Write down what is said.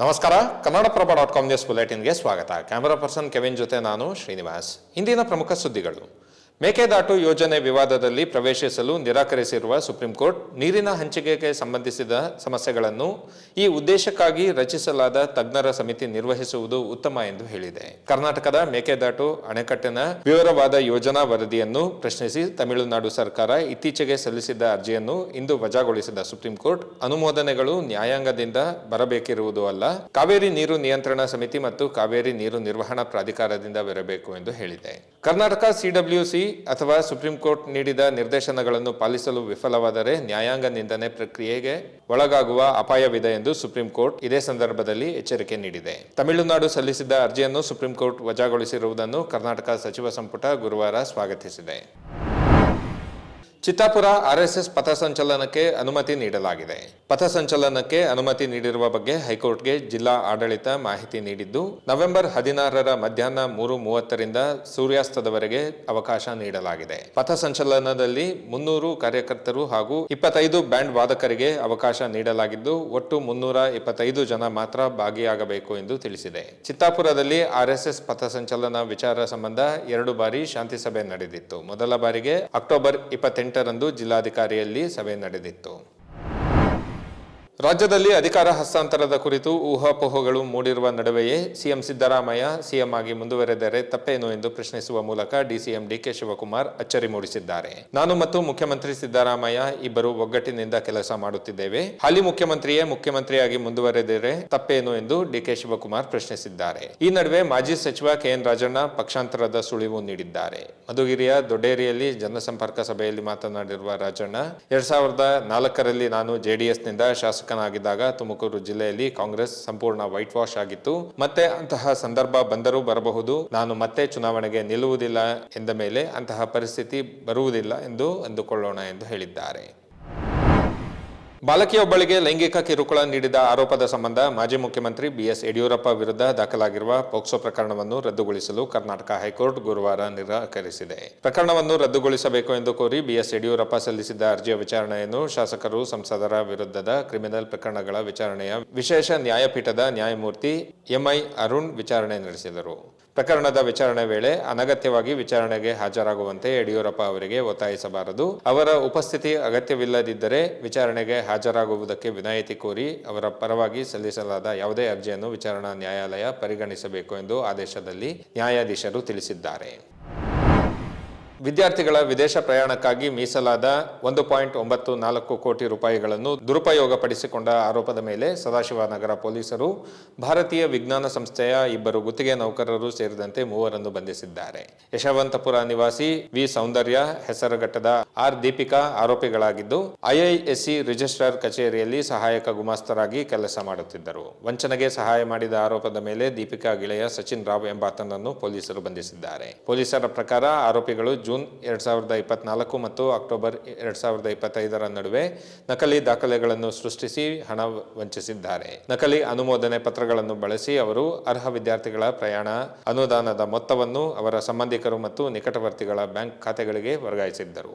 ನಮಸ್ಕಾರ. Kannadaprabha dot com news ಬುಲೆಟಿನ್ಗೆ ಸ್ವಾಗತ. ಕ್ಯಾಮರಾ ಪರ್ಸನ್ ಕೆವಿನ್ ಜೊತೆ ನಾನು ಶ್ರೀನಿವಾಸ್. ಇಂದಿನ ಪ್ರಮುಖ ಸುದ್ದಿಗಳು. ಮೇಕೆದಾಟು ಯೋಜನೆ ವಿವಾದದಲ್ಲಿ ಪ್ರವೇಶಿಸಲು ನಿರಾಕರಿಸಿರುವ ಸುಪ್ರೀಂ ಕೋರ್ಟ್ ನೀರಿನ ಹಂಚಿಕೆಗೆ ಸಂಬಂಧಿಸಿದ ಸಮಸ್ಯೆಗಳನ್ನು ಈ ಉದ್ದೇಶಕ್ಕಾಗಿ ರಚಿಸಲಾದ ತಜ್ಞರ ಸಮಿತಿ ನಿರ್ವಹಿಸುವುದು ಉತ್ತಮ ಎಂದು ಹೇಳಿದೆ. ಕರ್ನಾಟಕದ ಮೇಕೆದಾಟು ಅಣೆಕಟ್ಟಿನ ವಿವರವಾದ ಯೋಜನಾ ವರದಿಯನ್ನು ಪ್ರಶ್ನಿಸಿ ತಮಿಳುನಾಡು ಸರ್ಕಾರ ಇತ್ತೀಚೆಗೆ ಸಲ್ಲಿಸಿದ್ದ ಅರ್ಜಿಯನ್ನು ಇಂದು ವಜಾಗೊಳಿಸಿದ ಸುಪ್ರೀಂ ಕೋರ್ಟ್ ಅನುಮೋದನೆಗಳು ನ್ಯಾಯಾಂಗದಿಂದ ಬರಬೇಕಿರುವುದು ಅಲ್ಲ, ಕಾವೇರಿ ನೀರು ನಿಯಂತ್ರಣ ಸಮಿತಿ ಮತ್ತು ಕಾವೇರಿ ನೀರು ನಿರ್ವಹಣಾ ಪ್ರಾಧಿಕಾರದಿಂದ ಬರಬೇಕು ಎಂದು ಹೇಳಿದೆ. ಕರ್ನಾಟಕ ಸಿಡಬ್ಲ್ಯೂಸಿ ಅಥವಾ ಸುಪ್ರೀಂ ಕೋರ್ಟ್ ನೀಡಿದ ನಿರ್ದೇಶನಗಳನ್ನು ಪಾಲಿಸಲು ವಿಫಲವಾದರೆ ನ್ಯಾಯಾಂಗ ನಿಂದನೆ ಪ್ರಕ್ರಿಯೆಗೆ ಒಳಗಾಗುವ ಅಪಾಯವಿದೆ ಎಂದು ಸುಪ್ರೀಂ ಕೋರ್ಟ್ ಇದೇ ಸಂದರ್ಭದಲ್ಲಿ ಎಚ್ಚರಿಕೆ ನೀಡಿದೆ. ತಮಿಳುನಾಡು ಸಲ್ಲಿಸಿದ್ದ ಅರ್ಜಿಯನ್ನು ಸುಪ್ರೀಂ ಕೋರ್ಟ್ ವಜಾಗೊಳಿಸಿರುವುದನ್ನು ಕರ್ನಾಟಕ ಸಚಿವ ಸಂಪುಟ ಗುರುವಾರ ಸ್ವಾಗತಿಸಿದೆ. ಚಿತ್ತಾಪುರ ಆರ್ಎಸ್ಎಸ್ ಪಥಸಂಚಲನಕ್ಕೆ ಅನುಮತಿ ನೀಡಲಾಗಿದೆ. ಪಥಸಂಚಲನಕ್ಕೆ ಅನುಮತಿ ನೀಡಿರುವ ಬಗ್ಗೆ ಹೈಕೋರ್ಟ್ಗೆ ಜಿಲ್ಲಾ ಆಡಳಿತ ಮಾಹಿತಿ ನೀಡಿದ್ದು, ನವೆಂಬರ್ ಹದಿನಾರರ ಮಧ್ಯಾಹ್ನ ಮೂರು ಮೂವತ್ತರಿಂದ ಸೂರ್ಯಾಸ್ತದವರೆಗೆ ಅವಕಾಶ ನೀಡಲಾಗಿದೆ. ಪಥಸಂಚಲನದಲ್ಲಿ ಮುನ್ನೂರು ಕಾರ್ಯಕರ್ತರು ಹಾಗೂ ಇಪ್ಪತ್ತೈದು ಬ್ಯಾಂಡ್ ವಾದಕರಿಗೆ ಅವಕಾಶ ನೀಡಲಾಗಿದ್ದು, ಒಟ್ಟು ಮುನ್ನೂರ ಇಪ್ಪತ್ತೈದು ಜನ ಮಾತ್ರ ಭಾಗಿಯಾಗಬೇಕು ಎಂದು ತಿಳಿಸಿದೆ. ಚಿತ್ತಾಪುರದಲ್ಲಿ ಆರ್ಎಸ್ಎಸ್ ಪಥಸಂಚಲನ ವಿಚಾರ ಸಂಬಂಧ ಎರಡು ಬಾರಿ ಶಾಂತಿ ಸಭೆ ನಡೆದಿತ್ತು. ಮೊದಲ ಬಾರಿಗೆ ಅಕ್ಟೋಬರ್ ಇಪ್ಪತ್ತೆಂಟರಂದು ಜಿಲ್ಲಾಧಿಕಾರಿಯಲ್ಲಿ ಸಭೆ ನಡೆದಿತ್ತು. ರಾಜ್ಯದಲ್ಲಿ ಅಧಿಕಾರ ಹಸ್ತಾಂತರದ ಕುರಿತು ಊಹಾಪೋಹಗಳು ಮೂಡಿರುವ ನಡುವೆಯೇ ಸಿಎಂ ಸಿದ್ದರಾಮಯ್ಯ ಸಿಎಂ ಆಗಿ ಮುಂದುವರೆದರೆ ತಪ್ಪೇನು ಎಂದು ಪ್ರಶ್ನಿಸುವ ಮೂಲಕ ಡಿಸಿಎಂ ಡಿಕೆ ಶಿವಕುಮಾರ್ ಅಚ್ಚರಿ ಮೂಡಿಸಿದ್ದಾರೆ. ನಾನು ಮತ್ತು ಮುಖ್ಯಮಂತ್ರಿ ಸಿದ್ದರಾಮಯ್ಯ ಇಬ್ಬರು ಒಗ್ಗಟ್ಟಿನಿಂದ ಕೆಲಸ ಮಾಡುತ್ತಿದ್ದೇವೆ. ಹಾಲಿ ಮುಖ್ಯಮಂತ್ರಿಯೇ ಮುಖ್ಯಮಂತ್ರಿಯಾಗಿ ಮುಂದುವರೆದರೆ ತಪ್ಪೇನು ಎಂದು ಡಿಕೆ ಶಿವಕುಮಾರ್ ಪ್ರಶ್ನಿಸಿದ್ದಾರೆ. ಈ ನಡುವೆ ಮಾಜಿ ಸಚಿವ ಕೆಎನ್ ರಾಜಣ್ಣ ಪಕ್ಷಾಂತರದ ಸುಳಿವು ನೀಡಿದ್ದಾರೆ. ಮಧುಗಿರಿಯ ದೊಡ್ಡೇರಿಯಲ್ಲಿ ಜನಸಂಪರ್ಕ ಸಭೆಯಲ್ಲಿ ಮಾತನಾಡಿರುವ ರಾಜಣ್ಣ, ಎರಡ್ ಸಾವಿರದ ನಾಲ್ಕರಲ್ಲಿ ನಾನು ಜೆಡಿಎಸ್ನಿಂದ ಶಾಸಕನಾಗಿದ್ದಾಗ ತುಮಕೂರು ಜಿಲ್ಲೆಯಲ್ಲಿ ಕಾಂಗ್ರೆಸ್ ಸಂಪೂರ್ಣ ವೈಟ್ ವಾಶ್ ಆಗಿತ್ತು. ಮತ್ತೆ ಅಂತಹ ಸಂದರ್ಭ ಬಂದರೂ ಬರಬಹುದು. ನಾನು ಮತ್ತೆ ಚುನಾವಣೆಗೆ ನಿಲ್ಲುವುದಿಲ್ಲ ಎಂದ ಮೇಲೆ ಅಂತಹ ಪರಿಸ್ಥಿತಿ ಬರುವುದಿಲ್ಲ ಎಂದು ಅಂದುಕೊಳ್ಳೋಣ ಎಂದು ಹೇಳಿದ್ದಾರೆ. ಬಾಲಕಿಯೊಬ್ಬಳಿಗೆ ಲೈಂಗಿಕ ಕಿರುಕುಳ ನೀಡಿದ ಆರೋಪದ ಸಂಬಂಧ ಮಾಜಿ ಮುಖ್ಯಮಂತ್ರಿ ಬಿಎಸ್ ಯಡಿಯೂರಪ್ಪ ವಿರುದ್ಧ ದಾಖಲಾಗಿರುವ ಪೋಕ್ಸೋ ಪ್ರಕರಣವನ್ನು ರದ್ದುಗೊಳಿಸಲು ಕರ್ನಾಟಕ ಹೈಕೋರ್ಟ್ ಗುರುವಾರ ನಿರಾಕರಿಸಿದೆ. ಪ್ರಕರಣವನ್ನು ರದ್ದುಗೊಳಿಸಬೇಕು ಎಂದು ಕೋರಿ ಬಿಎಸ್ ಯಡಿಯೂರಪ್ಪ ಸಲ್ಲಿಸಿದ್ದ ಅರ್ಜಿಯ ವಿಚಾರಣೆಯನ್ನು ಶಾಸಕರು ಸಂಸದರ ವಿರುದ್ಧದ ಕ್ರಿಮಿನಲ್ ಪ್ರಕರಣಗಳ ವಿಚಾರಣೆಯ ವಿಶೇಷ ನ್ಯಾಯಪೀಠದ ನ್ಯಾಯಮೂರ್ತಿ ಎಂಐ ಅರುಣ್ ವಿಚಾರಣೆ ನಡೆಸಿದರು. ಪ್ರಕರಣದ ವಿಚಾರಣೆ ವೇಳೆ ಅನಗತ್ಯವಾಗಿ ವಿಚಾರಣೆಗೆ ಹಾಜರಾಗುವಂತೆ ಯಡಿಯೂರಪ್ಪ ಅವರಿಗೆ ಒತ್ತಾಯಿಸಬಾರದು. ಅವರ ಉಪಸ್ಥಿತಿ ಅಗತ್ಯವಿಲ್ಲದಿದ್ದರೆ ವಿಚಾರಣೆಗೆ ಹಾಜರಾಗುವುದಕ್ಕೆ ವಿನಾಯಿತಿ ಕೋರಿ ಅವರ ಪರವಾಗಿ ಸಲ್ಲಿಸಲಾದ ಯಾವುದೇ ಅರ್ಜಿಯನ್ನು ವಿಚಾರಣಾ ನ್ಯಾಯಾಲಯ ಪರಿಗಣಿಸಬೇಕು ಎಂದು ಆದೇಶದಲ್ಲಿ ನ್ಯಾಯಾಧೀಶರು ತಿಳಿಸಿದ್ದಾರೆ. ವಿದ್ಯಾರ್ಥಿಗಳ ವಿದೇಶ ಪ್ರಯಾಣಕ್ಕಾಗಿ ಮೀಸಲಾದ ಒಂದು ಪಾಯಿಂಟ್ ಒಂಬತ್ತು ನಾಲ್ಕು ಕೋಟಿ ರೂಪಾಯಿಗಳನ್ನು ದುರುಪಯೋಗಪಡಿಸಿಕೊಂಡ ಆರೋಪದ ಮೇಲೆ ಸದಾಶಿವನಗರ ಪೊಲೀಸರು ಭಾರತೀಯ ವಿಜ್ಞಾನ ಸಂಸ್ಥೆಯ ಇಬ್ಬರು ಗುತ್ತಿಗೆ ನೌಕರರು ಸೇರಿದಂತೆ ಮೂವರನ್ನು ಬಂಧಿಸಿದ್ದಾರೆ. ಯಶವಂತಪುರ ನಿವಾಸಿ ವಿ ಸೌಂದರ್ಯ ಹೆಸರುಘಟ್ಟದ ಆರ್ ದೀಪಿಕಾ ಆರೋಪಿಗಳಾಗಿದ್ದು ಐಐಎಸ್ಸಿ ರಿಜಿಸ್ಟ್ರಾರ್ ಕಚೇರಿಯಲ್ಲಿ ಸಹಾಯಕ ಗುಮಾಸ್ತರಾಗಿ ಕೆಲಸ ಮಾಡುತ್ತಿದ್ದರು. ವಂಚನೆಗೆ ಸಹಾಯ ಮಾಡಿದ ಆರೋಪದ ಮೇಲೆ ದೀಪಿಕಾ ಗೆಳೆಯ ಸಚಿನ್ ರಾವ್ ಎಂಬಾತನನ್ನು ಪೊಲೀಸರು ಬಂಧಿಸಿದ್ದಾರೆ. ಪೊಲೀಸರ ಪ್ರಕಾರ ಆರೋಪಿಗಳು ಜೂನ್ ಎರಡ್ ಸಾವಿರದ ಇಪ್ಪತ್ನಾಲ್ಕು ಮತ್ತು ಅಕ್ಟೋಬರ್ ಎರಡ್ ಸಾವಿರದ ಇಪ್ಪತ್ತೈದರ ನಡುವೆ ನಕಲಿ ದಾಖಲೆಗಳನ್ನು ಸೃಷ್ಟಿಸಿ ಹಣ ವಂಚಿಸಿದ್ದಾರೆ. ನಕಲಿ ಅನುಮೋದನೆ ಪತ್ರಗಳನ್ನು ಬಳಸಿ ಅವರು ಅರ್ಹ ವಿದ್ಯಾರ್ಥಿಗಳ ಪ್ರಯಾಣ, ಅನುದಾನದ ಮೊತ್ತವನ್ನು ಅವರ ಸಂಬಂಧಿಕರು ಮತ್ತು ನಿಕಟವರ್ತಿಗಳ ಬ್ಯಾಂಕ್ ಖಾತೆಗಳಿಗೆ ವರ್ಗಾಯಿಸಿದ್ದರು.